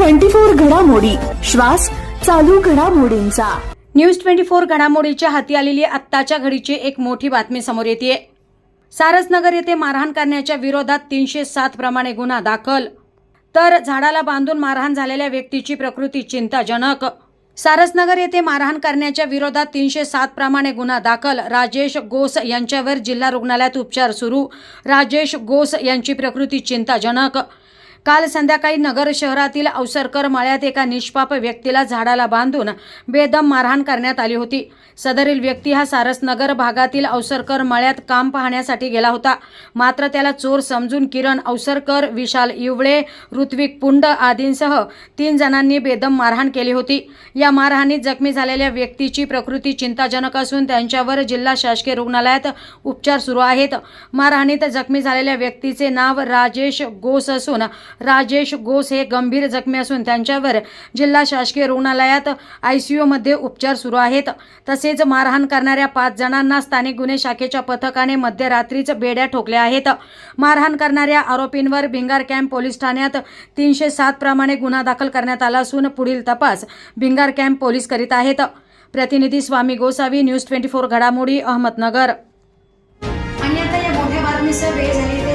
Twenty four घडामोडी. श्वास चालू घडामोडींचा. न्यूज ट्वेंटी फोर घडामोडीच्या हाती आलेली आत्ताच्या घडीची एक मोठी बातमी समोर येते सारसनगर येथे मारहाण करण्याच्या विरोधात तीनशे सात प्रमाणे गुन्हा दाखल. तर झाडाला बांधून मारहाण झालेल्या व्यक्तीची प्रकृती चिंताजनक. सारसनगर येथे मारहाण करण्याच्या विरोधात तीनशे सात प्रमाणे गुन्हा दाखल. राजेश गोस यांच्यावर जिल्हा रुग्णालयात उपचार सुरू. राजेश गोस यांची प्रकृती चिंताजनक. काल संध्याकाळी नगर शहरातील अवसरकर माळ्यात एका निष्पाप व्यक्तीला झाडाला बांधून बेदम मारहाण करण्यात आली होती. सदरील व्यक्ती हा सारसनगर भागातील अवसरकर मळ्यात काम पाहण्यासाठी गेला होता. मात्र त्याला चोर समजून किरण अवसरकर विशाल इवळे ऋत्विक पुंड आदींसह तीन जणांनी बेदम मारहाण केली होती. या मारहाणीत जखमी झालेल्या व्यक्तीची प्रकृती चिंताजनक असून त्यांच्यावर जिल्हा शासकीय रुग्णालयात उपचार सुरू आहेत. मारहाणीत जखमी झालेल्या व्यक्तीचे नाव राजेश गोस असून राजेश गोस हे गंभीर जखमी असून त्यांच्यावर जिल्हा शासकीय रुग्णालयात आयसीयूमध्ये उपचार सुरू आहेत. तसेच मारहाण करणाऱ्या पाच जणांना स्थानिक गुन्हे शाखेच्या पथकाने मध्यरात्रीच बेड्या ठोकल्या आहेत. मारहाण करणाऱ्या आरोपींवर भिंगार कॅम्प पोलीस ठाण्यात तीनशे सात प्रमाणे गुन्हा दाखल करण्यात आला असून पुढील तपास भिंगार कॅम्प पोलीस करीत आहेत. प्रतिनिधी Swami Gosavi news twenty four घडामोडी अहमदनगर. आणि आता या मोठ्या बातमीचा वेळ झाली ते